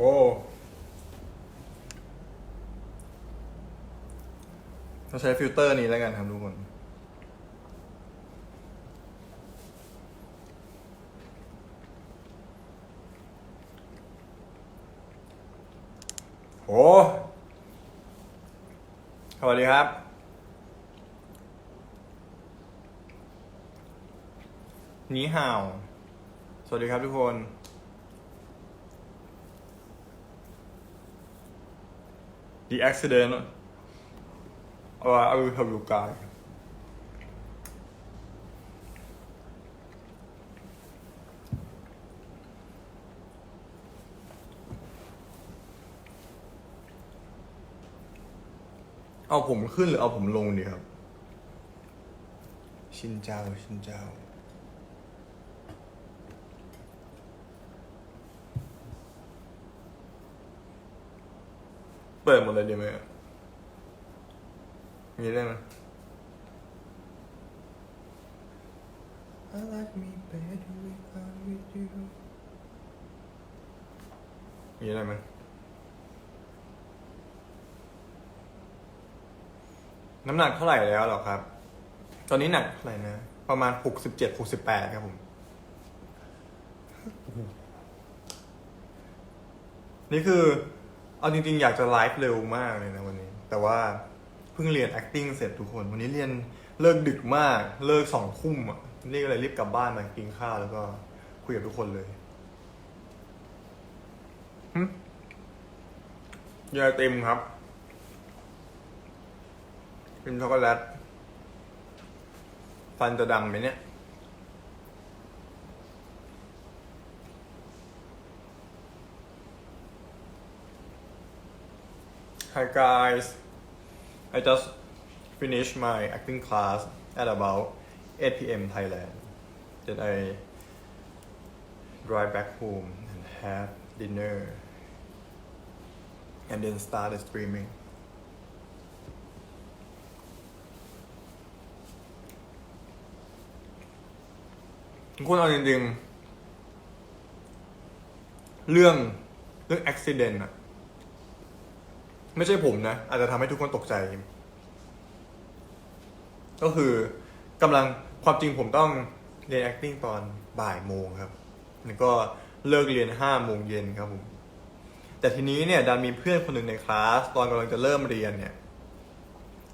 อ้เราใช้ฟิลเตอร์นี้แล้วกันครับทุกคน โอ้สวัสดีครับ นีห่าว สวัสดีครับทุกคน The accident or I will help you guys เอาผมขึ้นหรือเอาผมลงดีครับ ชินเจ้า ชินเจ้า ปิดหมดเลยดีไหมอะมีได้ไหม I like me better when I'm with you มีอะไรไหมน้ำหนักเท่าไหร่แล้วเหรอครับ ตอนนี้หนักเท่าไหร่นะ ประมาณหกสิบเจ็ดหกสิบแปดครับผม นี่คือ เอาจริงๆ อยากจะไลฟ์เร็วมากเลยนะวันนี้ แต่ว่าเพิ่งเรียน acting เสร็จทุกคน วันนี้เรียนเลิกดึกมาก เลิกสองทุ่มอะนี่ก็เลยรีบกลับบ้านมากินข้าวแล้วก็คุยกับทุกคนเลยหึยาเต็มครับเป็นช็อกโกแลตฟันจะดำไหมเนี่ย Hi guys, I just finished my acting class at about 8 p.m. Thailand. Then I drive back home and have dinner and then started streaming. ทุกคนเอาจริงๆ เรื่องเรื่อง accident อะ ไม่ใช่ผมนะ อาจจะทำให้ทุกคนตกใจ ก็คือกำลังความจริงผมต้องเรียน acting ตอนบ่ายโมงครับ แล้วก็เลิกเรียนห้าโมงเย็นครับผม แต่ทีนี้เนี่ยดันมีเพื่อนคนหนึ่งในคลาสตอนกำลังจะเริ่มเรียนเนี่ย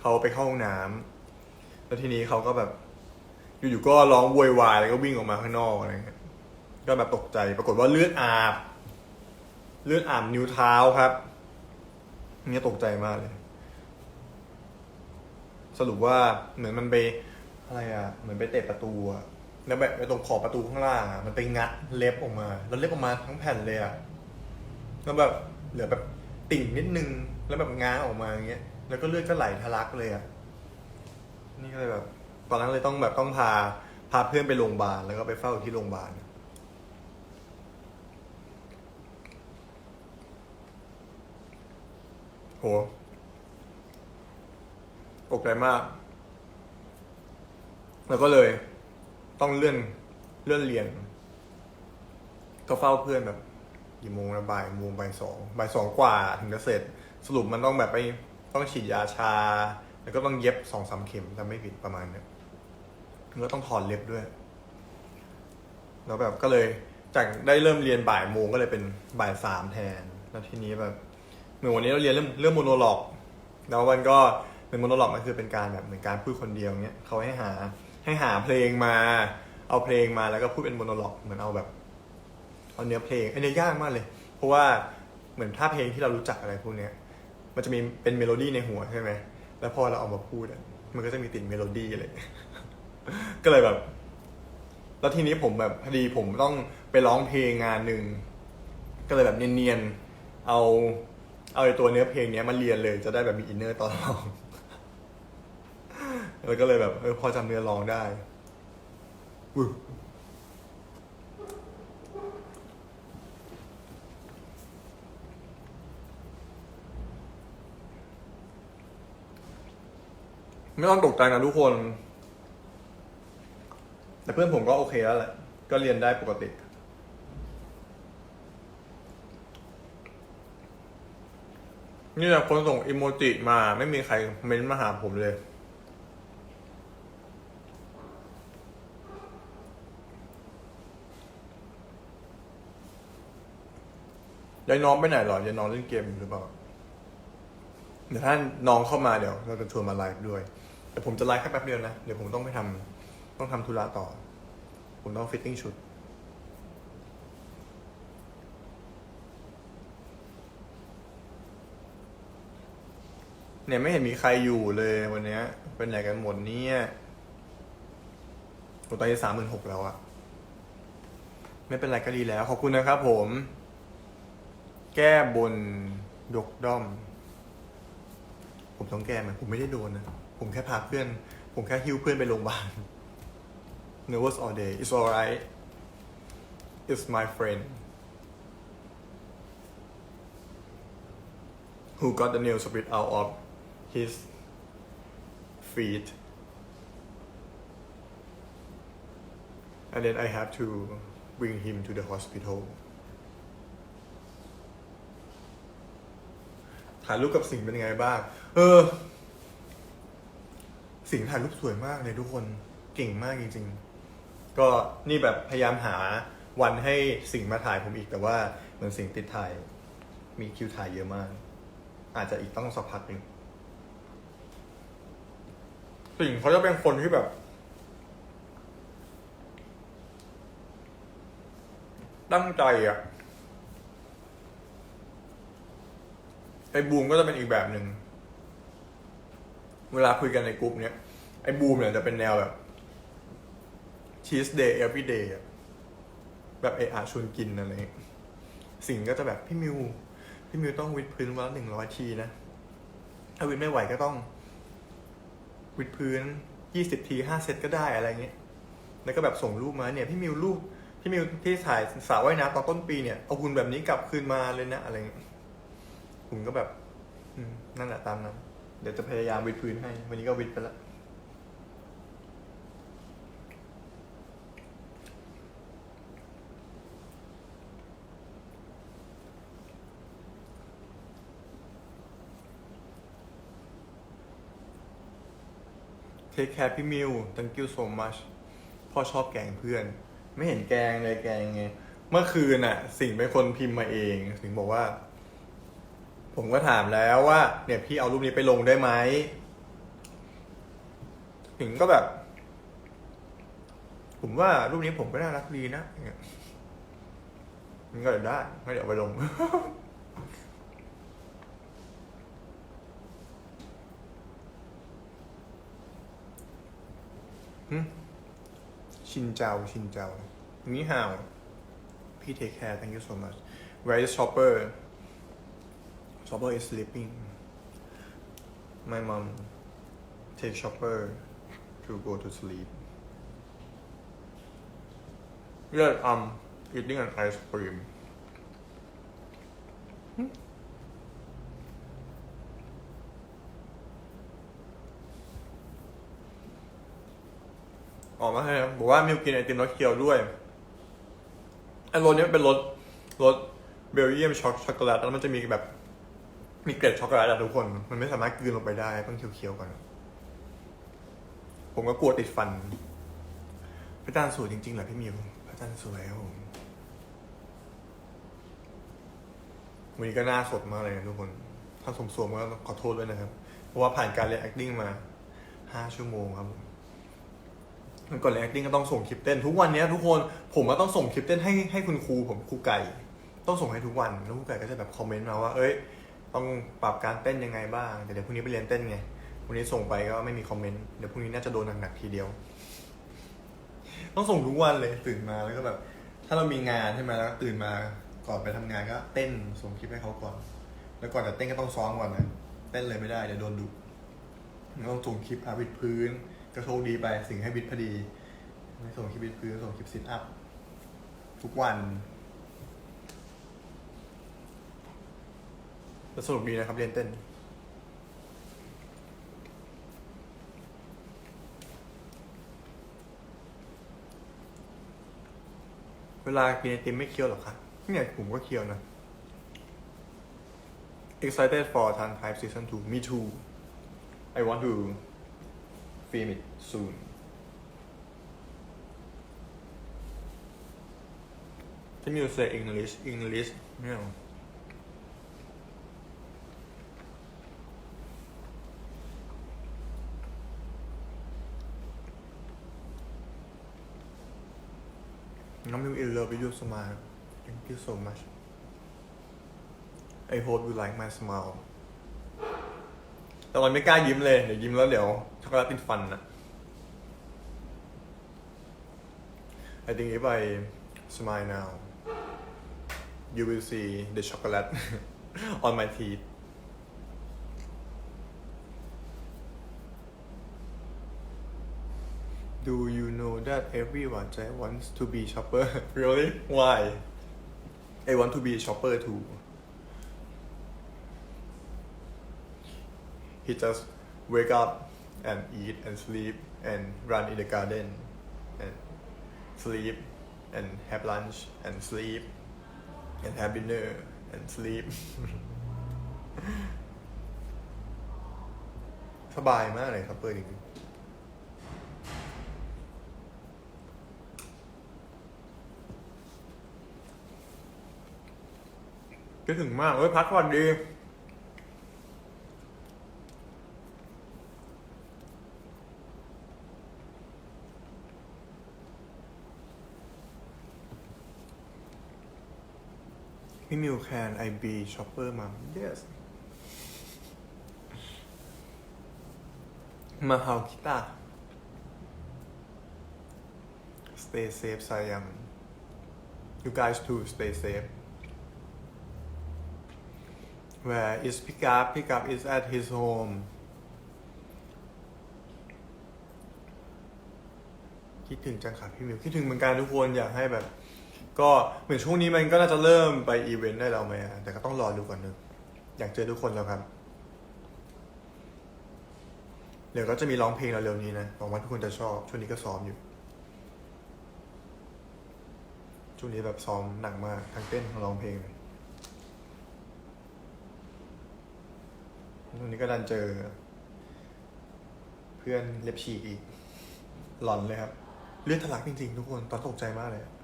เขาไปเข้าห้องน้ำแล้วทีนี้เขาก็แบบ อยู่ๆก็ร้องโวยวายแล้วก็วิ่งออกมาข้างนอกอะไรเงี้ยก็แบบตกใจ ปรากฏว่าเลือดอาบ เลือดอาบนิ้วเท้าครับ เนี่ยตกใจมากเลย สรุปว่าเหมือนมันไปอะไรอะ เหมือนไปเตะประตูอะแล้วแบบไปตรงขอบประตูข้างล่างอะมันไปงัดเล็บออกมา แล้วเล็บออกมาทั้งแผ่นเลยอะแล้วแบบเหลือแบบติ่งนิดนึง แล้วแบบง้างออกมาอย่างเงี้ย แล้วก็เลือดก็ไหลทะลักเลยอะ นี่ก็เลยแบบ ตอนนั้นเลยต้องแบบต้องพาพาเพื่อนไปโรงพยาบาลแล้วก็ไปเฝ้าที่โรงพยาบาล โหตกใจมาก แล้วก็เลย ต้องเลื่อนเลื่อนเรียน ก็เฝ้าเพื่อนแบบกี่โมงนะบ่ายโมงบ่ายสองบ่ายสองกว่าถึงจะเสร็จ สรุปมันต้องแบบไปต้องฉีดยาชา แล้วก็ต้องเย็บสองสามเข็มถ้าไม่ผิดประมาณเนี้ยแล้วต้องถอนเล็บด้วย แล้วแบบก็เลยจากได้เริ่มเรียนบ่ายโมงก็เลยเป็นบ่ายสามแทน แล้วทีนี้แบบ เหมือนวันนี้เราเรียนเรื่องเรื่องโมโนล็อกแล้วมันก็เป็นโมโนล็อกมันคือเป็นการแบบเหมือนการพูดคนเดียวเนี้ยเขาให้หาให้หาเพลงมา เอาเพลงมาแล้วก็พูดเป็นโมโนล็อกเหมือนเอาแบบเอาเนื้อเพลงอันนี้ยากมากเลย เพราะว่าเหมือนถ้าเพลงที่เรารู้จักอะไรพวกเนี้ยมันจะมีเป็นเมโลดี้ในหัวใช่ไหมแล้วพอเราเอามาพูดอะมันก็จะมีติดเมโลดี้เลยก็เลยแบบ แล้วทีนี้ผมแบบพอดีผมต้องไปร้องเพลงงานหนึ่งก็เลยแบบเนียนๆเอา เอาไอ้ตัวเนื้อเพลงเนี้ยมาเรียนเลยจะได้แบบมีอินเนอร์ตอนร้อง แล้วก็เลยแบบเออพอจำเนื้อร้องได้อุ๊ยไม่ต้องตกใจนะทุกคน แต่เพื่อนผมก็โอเคแล้วแหละ ก็เรียนได้ปกติ นี่แหละคนส่งอิโมจิมาไม่มีใครเม้นมาหาผมเลย ยายน้องไปไหนหรอยายน้องเล่นเกมหรือเปล่า เดี๋ยวถ้าน้องเข้ามาเดี๋ยวเราจะชวนมาไลฟ์ด้วย แต่ผมจะไลฟ์แค่แป๊บเดียวนะ เดี๋ยวผมต้องไปทำต้องทำธุระต่อ ผมต้องฟิตติ้งชุด เนี่ยไม่เห็นมีใครอยู่เลยวันเนี้ย เป็นไหนกันหมดเนี่ยโอ้ตอนนี้สามหมื่นหกแล้วอะไม่เป็นไรก็ดีแล้ว ขอบคุณนะครับผม แก้บนยกด้อม ผมต้องแก้ไหมผมไม่ได้โดนนะ ผมแค่พาเพื่อน ผมแค่ฮิ้วเพื่อนไปโรงพยาบาล nervous all day it's alright it's my friend who got the nail split out of his feet and then I have to bring him to the hospital ถ่ายรูปกับสิงเป็นยังไงบ้าง เออ สิงถ่ายรูปสวยมากเลยทุกคนเก่งมากจริง ๆ ก็นี่แบบพยายามหาวันให้สิงมาถ่ายผมอีกแต่ว่าเหมือนสิงติดถ่าย มีคิวถ่ายเยอะมาก อาจจะอีกต้องสักพักหนึ่ง สิงเขาจะเป็นคนที่แบบ ตั้งใจอะไอ้บูมก็จะเป็นอีกแบบหนึ่ง เวลาคุยกันในกลุ่มเนี้ย ไอ้บูมเนี่ยจะเป็นแนวแบบ cheese day every day อะแบบเออาชวนกินอะไร สิ่งก็จะแบบพี่มิว พี่มิวต้องวิดพื้นวันละหนึ่งร้อยทีนะ ถ้าวิดไม่ไหวก็ต้อง วิดพื้นยี่สิบทีห้าเซตก็ได้อะไรเงี้ย แล้วก็แบบส่งรูปมาเนี่ยพี่มิวรูปพี่มิวที่ถ่ายสาวว่ายน้ำตอนต้นปีเนี่ยเอาหุ่นแบบนี้กลับคืนมาเลยนะอะไรเงี้ยผมก็แบบนั่นแหละตามนั้นเดี๋ยวจะพยายามวิดพื้นให้ วันนี้ก็วิดไปแล้ว เทคแคร์พี่มิว thank you so much พ่อชอบแกงเพื่อน ไม่เห็นแกงเลยแกงไง เมื่อคืนน่ะ สิ่งเป็นคนพิมพ์มาเองสิงบอกว่า ผมก็ถามแล้วว่า เนี่ยพี่เอารูปนี้ไปลงได้ไหมสิงก็แบบ ผมว่ารูปนี้ผมก็น่ารักดีนะอย่างเงี้ยมันก็ได้ไม่เดี๋ยวไปลง ชินเจ้าชินเจ้านี่ฮาวพี่ take care thank you so much where is shopper shopper is sleeping my mom take shopper to go to sleep yeah um eating an ice cream ออกมาให้นะบอกว่ามิวกินไอติมรสเคียวด้วยไอรสนี้มันเป็นรสรสเบลเยียมช็อกช็อกโกแลตแล้วมันจะมีแบบมีเกล็ดช็อกโกแลตอะทุกคน มันไม่สามารถกลืนลงไปได้ต้องเคี้ยวๆก่อน ผมก็กลัวติดฟันพระจันทร์สวยจริงๆเหรอพี่มิวพระจันทร์สวยครับผมวันนี้ก็หน้าสดมากเลยนะทุกคน ถ้าสมสวมก็ขอโทษด้วยนะครับ เพราะว่าผ่านการเรียน acting มาห้าชั่วโมงครับผม มันก่อนเรียน acting ก็ต้องส่งคลิปเต้น ทุกวันเนี้ยทุกคนผมก็ต้องส่งคลิปเต้นให้ให้คุณครูผมครูไก่ ต้องส่งให้ทุกวันแล้วครูไก่ก็จะแบบคอมเมนต์มาว่า เอ้ย ต้องปรับการเต้นยังไงบ้างแต่เดี๋ยวพรุ่งนี้ไปเรียนเต้นไงวันนี้ส่งไปก็ไม่มีคอมเมนต์เดี๋ยวพรุ่งนี้น่าจะโดนหนักๆทีเดียว ต้องส่งทุกวันเลยตื่นมาแล้วก็แบบ ถ้าเรามีงานใช่ไหมแล้วก็ตื่นมาก่อนไปทำงานก็เต้นส่งคลิปให้เขาก่อน แล้วก่อนจะเต้นก็ต้องซ้อมก่อนนะเต้นเลยไม่ได้เดี๋ยวโดนดุต้องส่งคลิปอาวิดพื้น ก็โชคดีไปสิ่งให้วิดพอดี ไม่ส่งคลิปวิดพื้นส่งคลิปซิทอัพ ทุกวันแล้วสนุกดีนะครับเรียนเต้นเวลากินไอติมไม่เคี้ยวหรอคะเนี่ยผมก็เคี้ยวนะ excited for Tan Type Season 2 me too I want to film it soon ที่มิว say English English ไม่เอาน้องมิว in love with your smile thank you so much I hope you like my smile แต่มันไม่กล้ายิ้มเลย เดี๋ยวยิ้มแล้วเดี๋ยวช็อกโกแลตติดฟันนะ I think if I smile now you will see the chocolate on my teeth Do you know that everyone just wants to be shopper? really? Why? I want to be shopper too. He just wake up and eat and sleep and run in the garden and sleep and have lunch and sleep and have dinner and sleep สบายมากเลยครับเปิดจริงคิดถึงมากเฮ้ยพักผ่อนดี พี่มิว can I be shopper mom yes มาเฮาคิตา stay safe สายัง you guys too stay safe where is pick up pick up is at his home คิดถึงจังค่ะพี่มิว คิดถึงเหมือนกันทุกคนอยากให้แบบ ก็เหมือนช่วงนี้มันก็น่าจะเริ่มไปอีเวนต์ได้แล้วไหมอะแต่ก็ต้องรอดูก่อนนึงอยากเจอทุกคนแล้วครับ เดี๋ยวก็จะมีร้องเพลงเร็วๆนี้นะหวังว่าทุกคนจะชอบ ช่วงนี้ก็ซ้อมอยู่ ช่วงนี้แบบซ้อมหนักมากทั้งเต้นทั้งร้องเพลงเลยช่วงนี้ก็ดันเจอ เพื่อนเล็บฉีกอีก หลอนเลยครับ เลือดทะลักจริงๆ ทุกคนตอนตกใจมากเลยอืม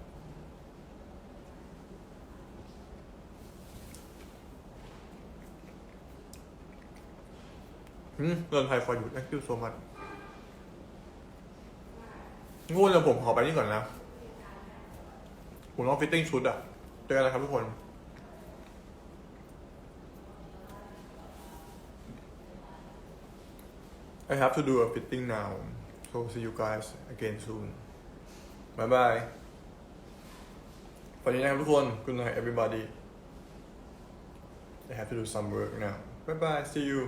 เดินไทย for you thank you so much งูเดี๋ยผมขอไปนี่ก่อนนะ ผมต้องฟิตติ้งชุดอะเจอกันนะครับทุกคนไ I have to do a fitting now so see you guys again soon bye bye วันนี้นะครับทุกคน good night everybody I have to do some work now bye bye see you